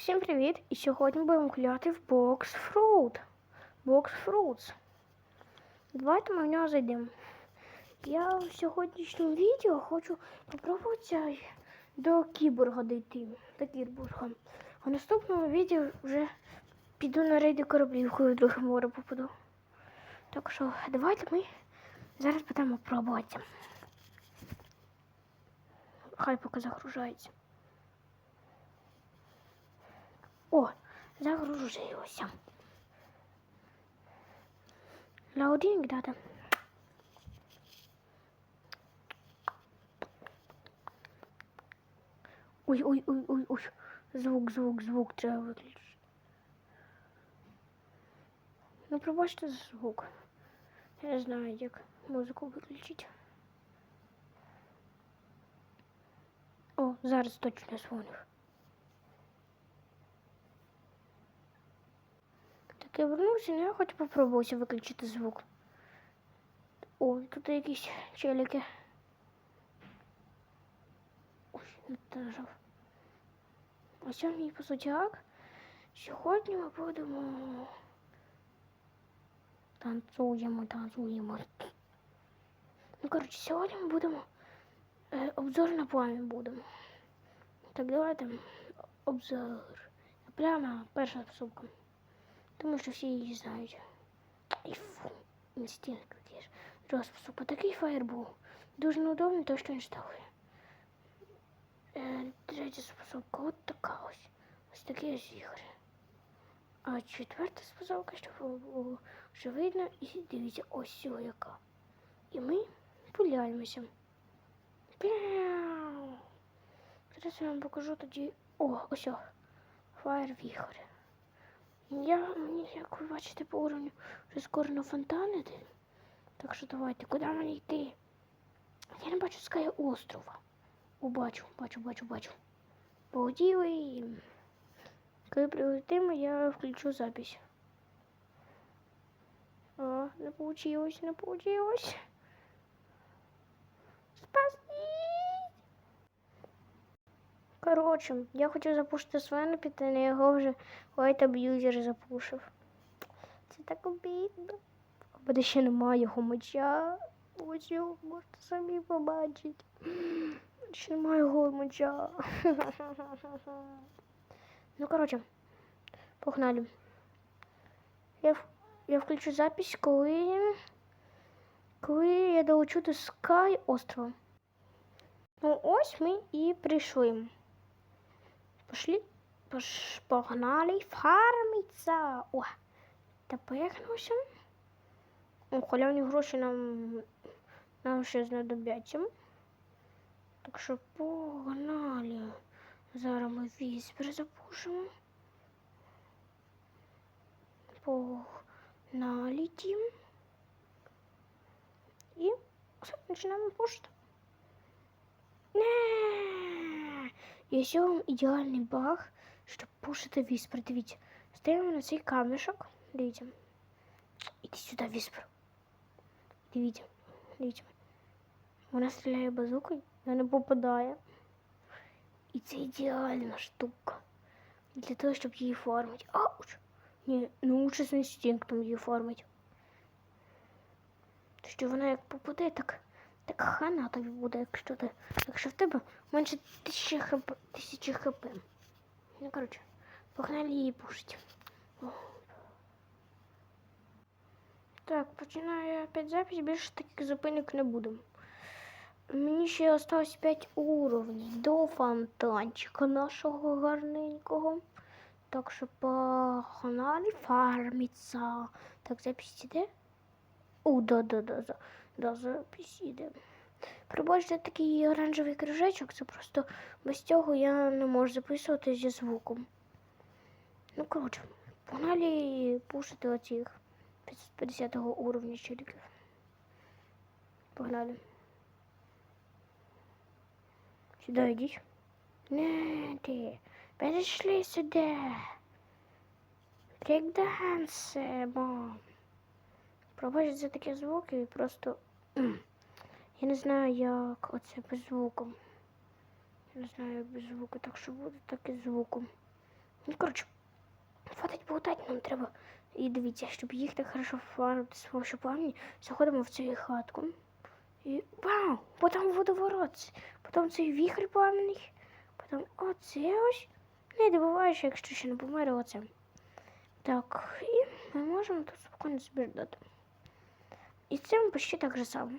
Всім привіт! І сьогодні будемо гуляти в Box Fruit. Box Fruits. Давайте ми в нього зайдемо. Я в сьогоднішньому відео хочу попробувати до кіборга дійти. До кіборга. В наступному відео вже піду на рейди кораблів, коли в друге море попаду. Так що давайте ми зараз будемо пробувати. Хай поки загружається. О, загружилося. Лаудинг дата. Ой, ой, ой, ой, ой. Звук, звук, звук треба виключити. Ну, пробачте за звук. Я не знаю, як музику виключити. О, зараз точно дзвонив. Так я вернувся, але я хочу попробувати виключити звук. О, тут якісь челіки. Ой, не нажав. Ось мій посудяк. Сьогодні ми будемо танцюємо, танцюємо. Ну, коротше, сьогодні ми будемо е, обзор на пламя будемо. Так, давайте обзор. Прямо перша посилка. Тому що всі її знають. І фу, інстинкт є. Способа. Такий фаєрбол. Дуже неудобний, то що він штовхує. Е, третя способка от така ось. Ось такі ось ігри. А четверта способка, щоб було що видно, і дивіться, ось цього яка. І ми пуляємося. Зараз я вам покажу тоді. О, ось о. Фаєр віхор. Я, мені, як ви бачите, по уровню вже скоро на фонтанити. Так що давайте, куди мені йти? Я не бачу скай острова. О, бачу, бачу, бачу, бачу. Полетіли. Коли прилетимо, я включу запись. О, не получилось, не получилось. Коротше, я хочу запушити Свена піти, але його вже White Abuser запушив. Це так обідно. Буде ще немає його меча. Ось його можете самі побачити. Ще немає його меча. Ну, коротше, погнали. Я, я включу запись, коли, коли я долечу до Скай острова. Ну, ось ми і прийшли. Пошли, пош, погнали фармиться. О, тепехнувся. О, халявні гроші нам, нам ще знадобляться. Так що погнали. Зараз ми візбір запушимо. Погнали тім. І все, починаємо пушити. Не. Я ще вам ідеальний баг, щоб пушити віспер. Дивіться. Ставимо на цей камішок. Дивіться. Іди сюди, віспер. Дивіться. Дивіться. Вона стріляє базукою, вона не попадає. І це ідеальна штука. Для того, щоб її формити. Ауч! Ні, ну лучше з інстинктом її формити. То що вона як попаде, так, так хана тобі буде, якщо ти. Якщо в тебе менше тисячі хп. Тисячі хп. Ну, коротше, погнали її пушити. Так, починаю опять запись, більше таких зупинок не будемо. Мені ще осталось 5 уровнів до фонтанчика нашого гарненького. Так що погнали фармиться. Так, запись іде? О, да, да, да, да, да, запись іде. Пробачте такий оранжевий кружечок, це просто без цього я не можу записувати зі звуком. Ну, коротше, погнали пушити оцих 550 уровня челіків. Погнали. Сюди йдіть. Не, ти. Перейшли сюди. Брейкдансимо. Пробачте за такі звуки, і просто. Я не знаю, як оце без звуку. Я не знаю, як без звуку, так що буде так і звуком. Ну, коротше, хватить болтати, нам треба. І дивіться, щоб їх так хорошо фарбити з помощью пламені, заходимо в цю хатку. І вау! Потім водоворот, потім цей віхрь пламенний, потім оце ось. Не добуваєш, якщо ще не помер, оце. Так, і ми можемо тут спокійно збіждати. І це ми почти так же само.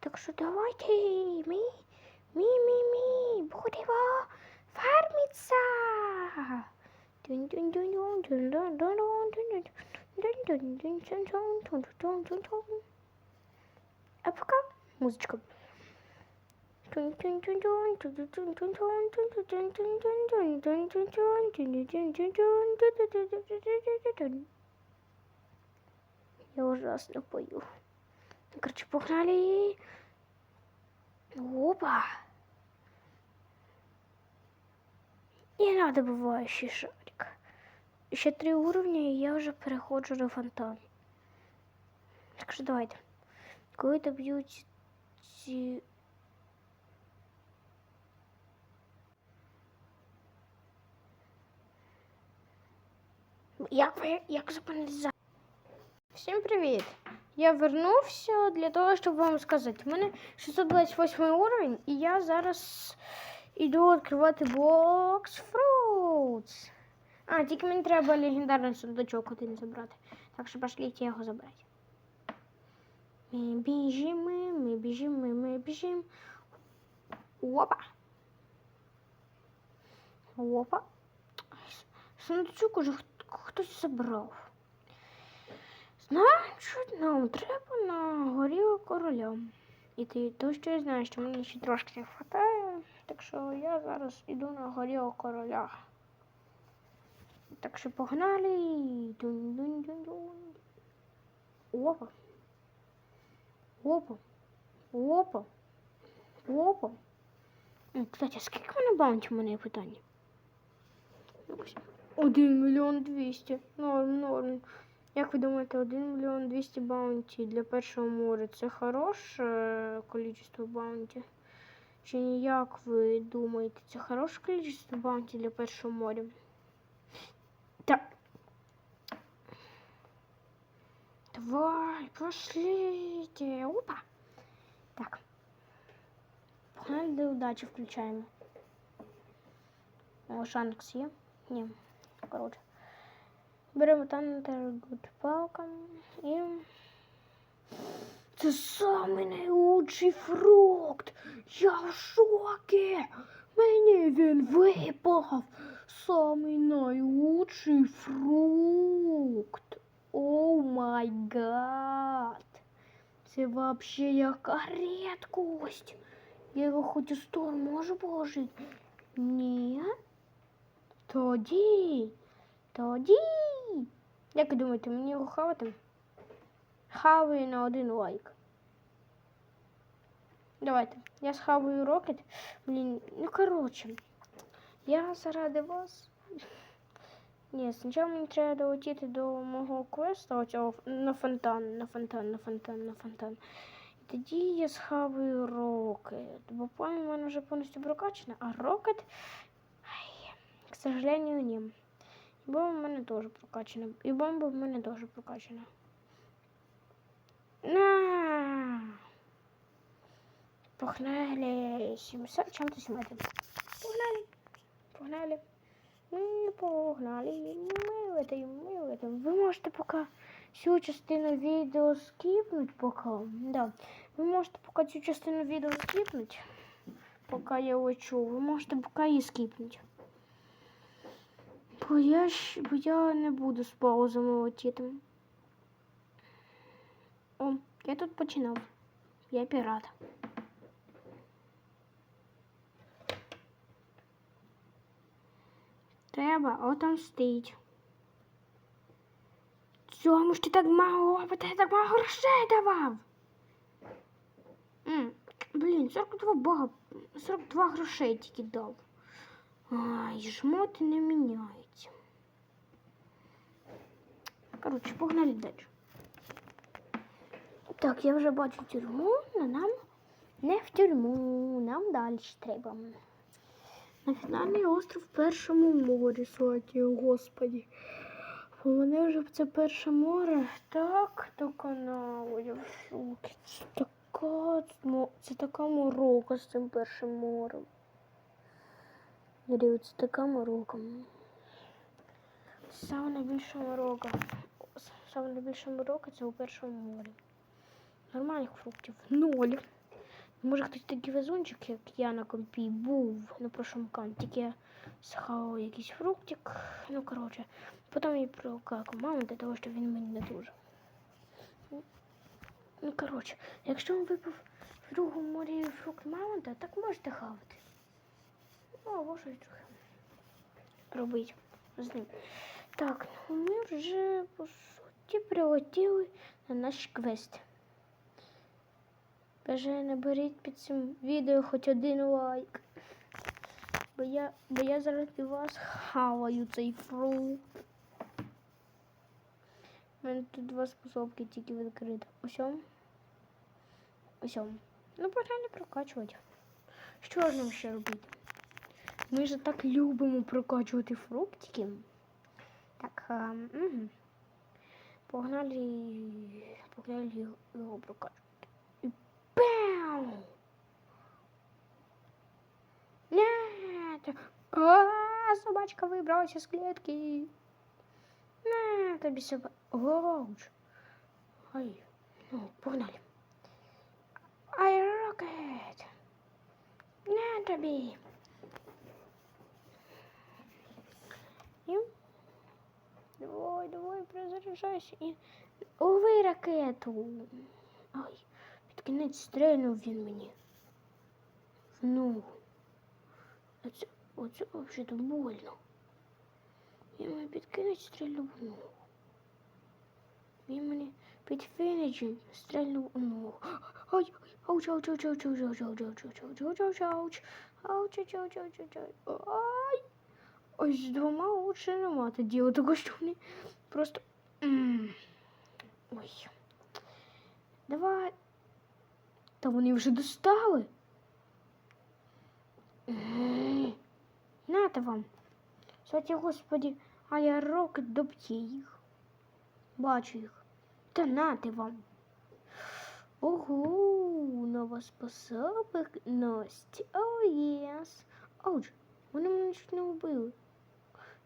Так що давайте ми, ми, ми, ми будемо фармитися. А пока музычка. Я ужасно пою. Короче, погнали. Опа. І надо буває шарик. Ще три уровня, і я вже переходжу до фонтану. Так що давайте. Доб'ють ці. Як ви як зупинитися? Всім привіт! Я вернувся для того, щоб вам сказати. У мене 628 уровень, і я зараз іду відкривати бокс Fruits. А, тільки мені треба легендарний сундучок один забрати. Так що пошліть його забрати. Ми біжимо, ми біжимо, ми біжимо. Опа. Опа. Сундучок уже хтось забрав. Значить, нам треба на горі короля. І ти точно я знаю, що мені ще трошки не вистачає. Так що я зараз іду на горі короля. Так що погнали. Дун-дун-дун-дун. Опа. Опа. Опа. Опа. М, Кстати, скільки мене баунті мене питання? Якось. Один мільйон двісті. Норм, норм. Як ви думаєте, 1 мільйон 200 баунті для першого моря це хороше е, количество баунті? Чи ні, як ви думаєте, це хороше количество баунті для першого моря? Так. Давай, пошлите. Опа. Так. Погнали до удачі включаємо. О, Шанкс є? Ні. Коротше. Беремо Thundergood палка і. Це самий найкращий фрукт. Я в шокі. Мені він випав. Самий найкращий фрукт. О май гад. Це вообще яка рідкость. Я його хоч у стол можу положити? Ні. Тоді. Тоді. Як думаєте, мені його хавати? Хаваю на один лайк. Давайте. Я схаваю рокет. Блін, ну коротше. Я заради вас. Ні, спочатку мені треба долетіти до мого квесту оцього на фонтан, на фонтан, на фонтан, на фонтан. І тоді я схаваю рокет. Бо пламя в мене вже повністю прокачано, а рокет, ай, к сожалению, ні. Бомба в мене теж прокачана. І бомба в мене теж прокачана. На! Погнали! 700 чем-то снимать. Погнали! Погнали! Ми погнали, ми в ми в. Ви можете поки цю частину відео скіпнуть поки. Да. Ви можете поки цю частину відео скіпнуть, поки я лечу. Ви можете поки її скіпнуть. Бо я, ж- бо я не буду з паузами летіти. О, я тут починав. Я пірат. Треба отомстить. Чому ж ти так мало, бо ти так мало грошей давав? М, блін, 42 бога, 42 грошей тільки дав. Ай, жмоти не міняються. Коротше, погнали далі. Так, я вже бачу тюрму, але нам не в тюрму, нам далі треба. На фінальний остров в першому морі, слава Господі. Бо мене вже це перше море так доконало. Я в шокі. Це така, це така морока з цим першим морем. Це така морока. Саме найбільша морока. Саме найбільша морока це у першому морі. Нормальних фруктів ноль. Може хтось такий везунчик, як я на компі був на прошлому тільки я схавав якийсь фруктик. Ну, коротше, потім я прокакав маму для того, щоб він мені не дуже. Ну, коротше, якщо він випив в другому морі фрукт мамонта, так можете хавати. Ну, або щось трохи робити з ним. Так, ну ми вже суті прилетіли на наш квест. Каже, наберіть під цим відео хоч один лайк. Бо я, бо я заради вас хаваю цей фрукт. У мене тут два способки тільки відкрито. Усьом. Усьом. Ну, погнали прокачувати. Що ж нам ще робити? Ми ж так любимо прокачувати фруктики. Так, а, угу. Погнали погнали його прокачувати. І бам! Нет! А, собачка выбралась из клетки. На, тобі собака. Ой, ну, погнали. Перезаряджайся. І... Лови ракету. Ай. Під кінець стрельнув він мені. Ногу. Оце, оце взагалі больно. Він мені під кінець стрельнув в ногу. Він мені під фінічем стрельнув у ногу. Ай, ауч, ауч, ауч, ауч, ауч, ауч, ауч, ауч, ауч, ауч, ауч, ауч, ауч, ауч, ауч, ауч, ауч, ауч. Ось з двома лучше не мати діло, того що вони просто... Ой. Давай. Та вони вже достали. Нате вам. Святі Господі, а я рокет доб'є їх. Бачу їх. Та нате вам. Ого, нова способність. О, єс. Отже, вони мене чуть не вбили.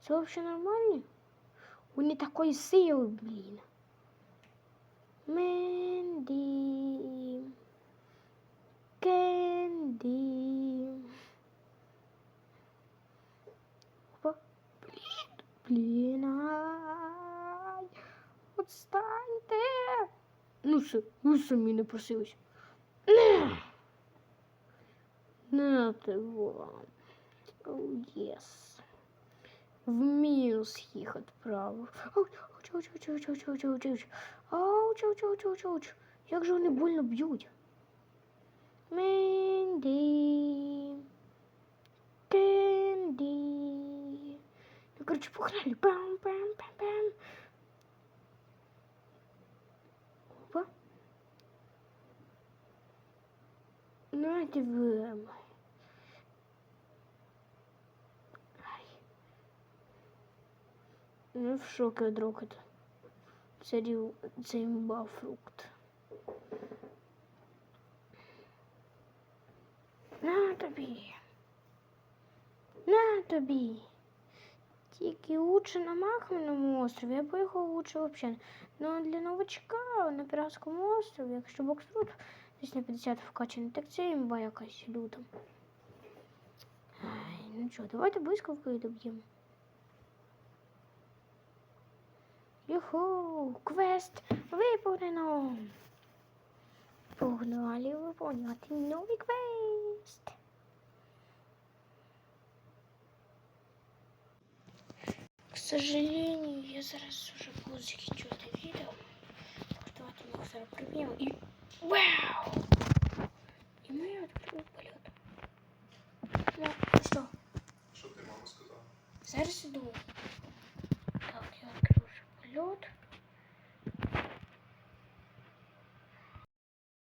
Це взагалі нормально? Bonita coisinha, menina. Mandy. Candy. Plena. Onde está inteira? Não sei, não sei, menina, por seus. Não, tá bom. Oh, yes. В мінус їх відправив. Ауч, ауч, ауч, ауч, ауч, ауч, ауч, ауч. Ауч, ауч, ауч, ауч, ауч. Як же вони больно б'ють. Менді. Кенді. Ну, короче, погнали. Бам, бам, бам, бам. Опа. Нате вам. Ну, в шокі від рокета. Це, імба фрукт. На тобі. На тобі. Тільки лучше на Махманому острові, або його лучше взагалі. Ну для новачка на Піратському острові, якщо боксрут десь на 50 вкачаний, так це імба якась люта. Ай, ну що, давайте блискавкою доб'ємо. Юху, квест виповнено. Погнали виповнювати новий квест. К сожалению, я зараз уже буду закінчувати відео. Давайте ми зараз приб'ємо і... Вау! І ми відкрили полет. Ну, що? Що ти мама сказала? Зараз іду. load